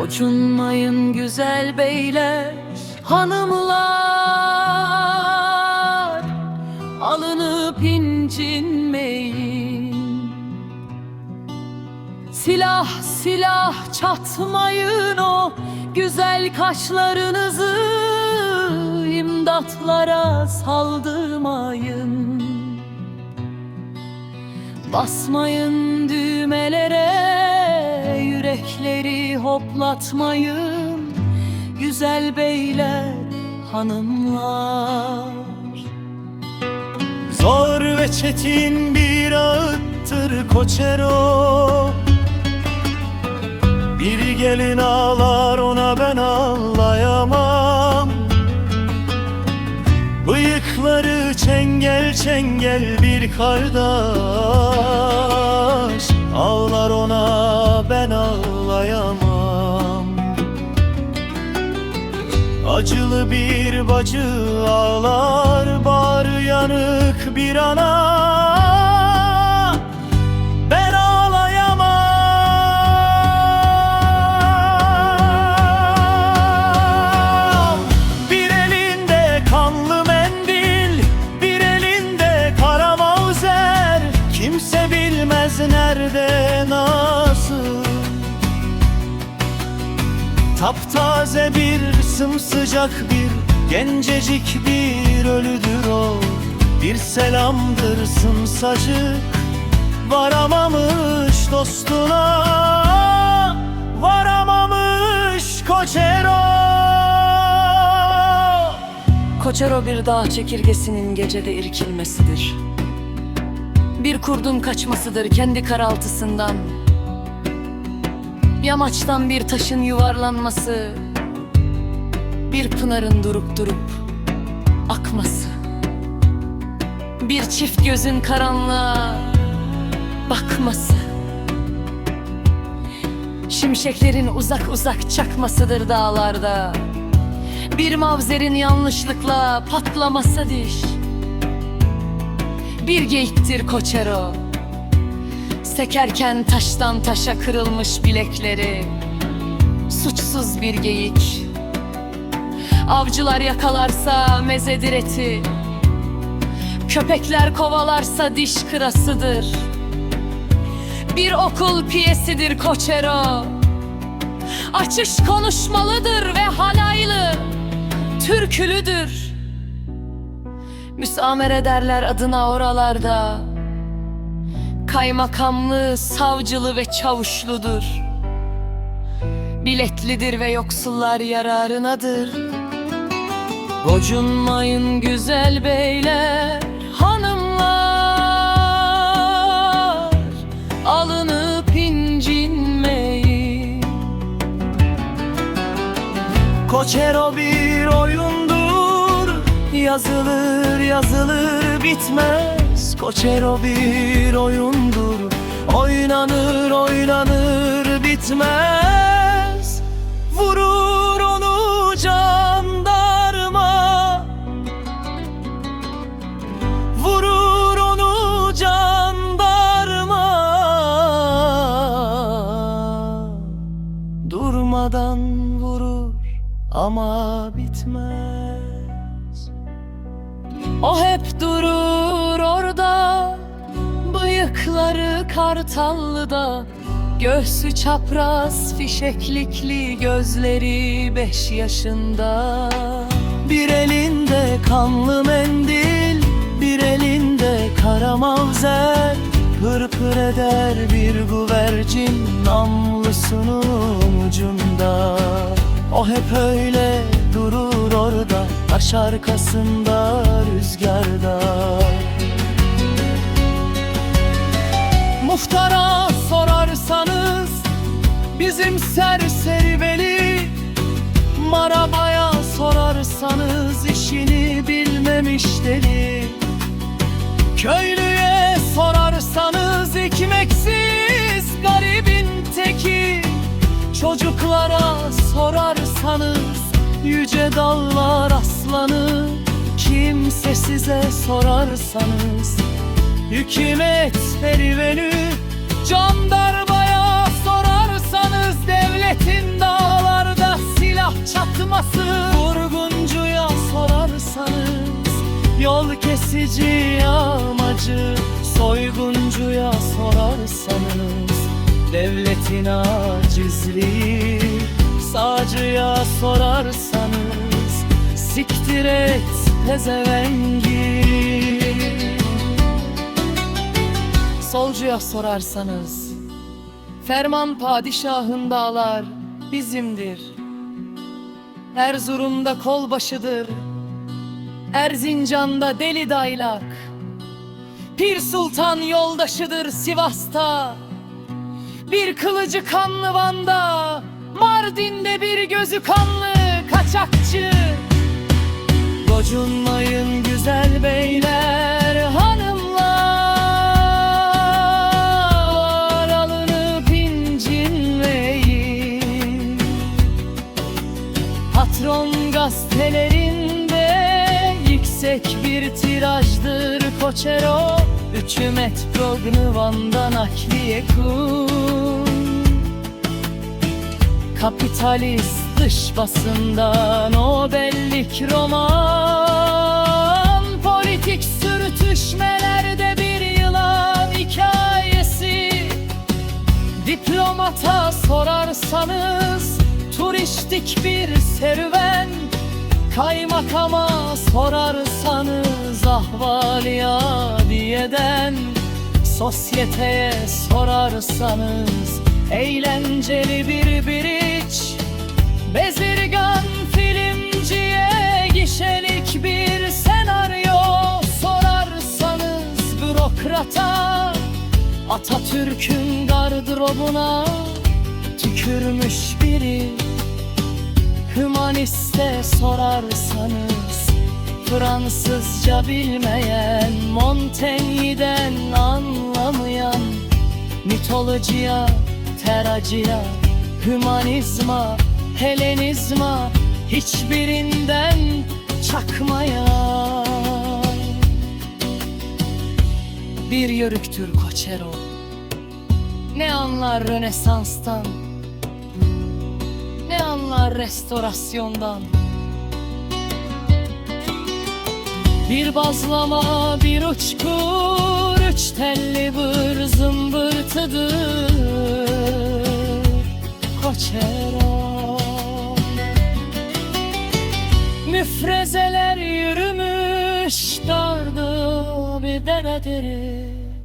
Gocunmayın güzel beyler, hanımlar. Alınıp incinmeyin. Silah silah çatmayın o güzel kaşlarınızı. İmdatlara saldırmayın. Basmayın düğmelere yürekleri hoplatmayın Güzel beyler hanımlar. Zor ve çetin bir ağıttır Koçero. Bir gelin ağlar ona ben ağlayamam. Bıyıkları çengel çengel bir kardeş. Ağlar ona Acılı bir bacı ağlar Bağrı yanık bir ana. Ben ağlayamam. Bir elinde kanlı mendil Bir elinde kara mavzer Kimse bilmez nerede nasıl Taptaze bir sımsıcak bir Gencecik bir ölüdür o Bir selamdır sımsacık Varamamış dostuna Varamamış koçero Koçero bir dağ çekirgesinin gecede irkilmesidir. Bir kurdun kaçmasıdır kendi karaltısından. Yamaçtan bir taşın yuvarlanması, bir pınarın durup durup akması. Bir çift gözün karanlığa bakması. Şimşeklerin uzak uzak çakmasıdır dağlarda. Bir mavzerin yanlışlıkla patlaması diş Bir geyiktir koçero Sekerken taştan taşa kırılmış bilekleri. Suçsuz bir geyik. Avcılar yakalarsa mezedir eti. Köpekler kovalarsa diş kırasıdır. Bir okul piyesidir koçero. Açış konuşmalıdır ve halaylı Türkülüdür. Müsamere derler adına oralarda Kaymakamlı, savcılı ve çavuşludur. Biletlidir ve yoksullar yararınadır. Gocunmayın güzel beyler, hanımlar. Alınıp incinmeyin. Koçero bir oyundur. Yazılır yazılır bitmez Koçero bir oyundur. Oynanır oynanır bitmez. Vurur onu jandarma. Vurur onu jandarma. Durmadan vurur ama bitmez. O hep durur Bıyıkları kartallıda Göğsü çapraz fişeklikli Gözleri beş yaşında. Bir elinde kanlı mendil Bir elinde kara mavzer. Pırpır eder bir güvercin Namlusunun ucunda. O hep öyle durur orada Taş arkasında rüzgarda serseri veli Marabaya sorarsanız işini bilmemiş deli. Köylüye sorarsanız ekmeksiz garibin teki. Çocuklara sorarsanız yüce dağlar aslanı. Kimse size sorarsanız hükümet serüveni Jandarmaya çatması Vurguncuya sorarsanız Yol kesici amacı. Soyguncuya sorarsanız Devletin acizliği. Sağcıya sorarsanız Siktir et pezevengi. Solcuya sorarsanız Ferman padişahın dağlar bizimdir Erzurum'da kolbaşıdır Erzincan'da deli daylak. Pir Sultan yoldaşıdır Sivas'ta Bir kılıcı kanlı Van'da Mardin'de bir gözü kanlı kaçakçı. Gocunmayın güzel beyler Koçero Üçü metro Van'dan nakliye kun Kapitalist dış basında Nobellik roman. Politik sürtüşmelerde bir yılan hikayesi. Diplomata sorarsanız turistik bir serüven Kaymakama sorarsanız ahvali adiyeden Sosyeteye sorarsanız eğlenceli bir biriç. Bezirgan filmciye gişelik bir senaryo Sorarsanız bürokrata Atatürk'ün gardırobuna tükürmüş biri Hümaniste sorarsanız Fransızca bilmeyen Montaigne'den anlamayan Mitolojiya, teracıya Hümanizma, Helenizma Hiçbirinden çakmayan. Bir yörüktür Koçero. Ne anlar Rönesans'tan Ne anlar restorasyondan? Bir bazlama bir uçkur üç telli bir zımbırtıdır.